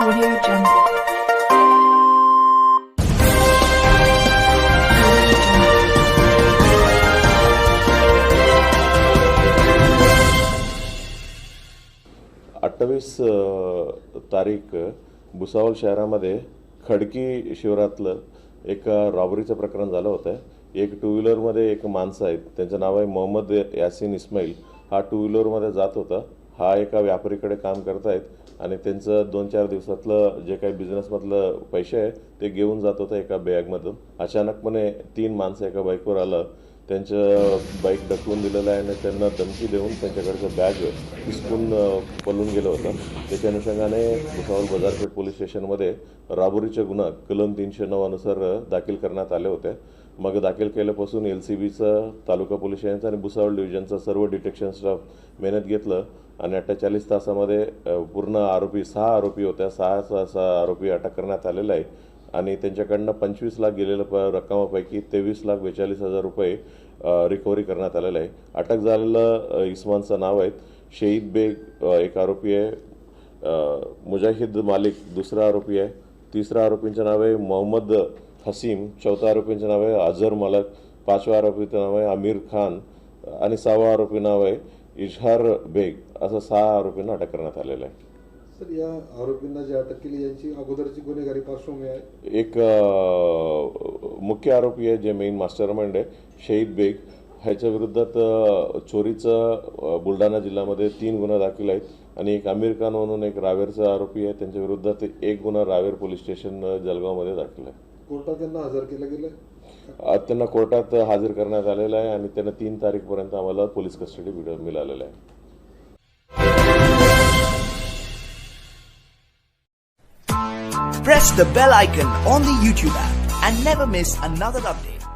अठ्ठावीस तारीख भुसावळ शहरामध्ये खडकी शिवरातलं एक रॉबरीचं प्रकरण झालं होतं. एक टू व्हीलरमध्ये एक माणसं आहेत. त्यांचं नाव आहे मोहम्मद यासिन इस्माईल. हा टू व्हीलरमध्ये जात होता. हा एका व्यापारीकडे काम करतायत आणि त्यांचं दोन चार दिवसातलं जे काही बिझनेसमधलं पैसे आहे ते घेऊन जात होतं एका बॅगमधून अचानकपणे तीन माणसं एका बाईकवर आलं. त्यांचं बाईक डकवून दिलेलं आहे आणि त्यांना धमकी देऊन त्यांच्याकडचं बॅग हिसकून पलून गेलं होतं. त्याच्या अनुषंगाने भुसावळ बाजारपेठ पोलीस स्टेशनमध्ये राबुरीचे गुन्हा कलम तीनशे नऊ अनुसार दाखल करण्यात आले होते. मग दाखल केल्यापासून एल सी बीचं तालुका पोलीस स्टेशनचं आणि भुसावळ डिव्हिजनचं सर्व डिटेक्शन स्टाफ मेहनत घेतलं आणि अठ्ठेचाळीस तासामध्ये पूर्ण आरोपी सहा आरोपी होत्या. सहा सहा सहा आरोपी अटक करण्यात आलेला आहे आणि त्यांच्याकडनं पंचवीस लाख गेलेल्या प रक्कमापैकी तेवीस लाख बेचाळीस हजार रुपये रिकव्हरी करण्यात आलेलं आहे. अटक झालेलं इस्मानचं नाव आहे शहीद बेग एक आरोपी आहे. मुजाहिद मालिक दुसरा आरोपी आहे. तिसरा आरोपींचं नाव आहे मोहम्मद हसीम चौथा आरोपींचं नाव आहे अझर मलक पाचव्या आरोपीचं नाव आहे आमिर खान आणि सहावा आरोपी नाव आहे इजहार बेग. असं सहा आरोपींना अटक करण्यात आलेलं आहे. सर या आरोपींना जी अटक केली यांची अगोदरची गुन्हेगारी पार्श्वभूमी आहे. एक मुख्य आरोपी आहे जे मेन मास्टर माइंड आहे शहीद बेग. ह्याच्या विरुद्धात चोरीचं बुलढाणा जिल्ह्यामध्ये तीन गुन्हा दाखल आहेत आणि एक आमिर खान म्हणून एक रावेरचा आरोपी आहे. त्यांच्या विरुद्धात एक गुन्हा रावेर पोलीस स्टेशन जळगावमध्ये दाखल आहे. कोर्टात त्यांना हजर केलं गेलं आज त्यांना कोर्टात हजर करण्यात आलेलं आहे आणि त्यांना तीन तारीखपर्यंत आम्हाला पोलीस कस्टडी मिळालेलं आहे. Press the bell icon on the YouTube app and never miss another update.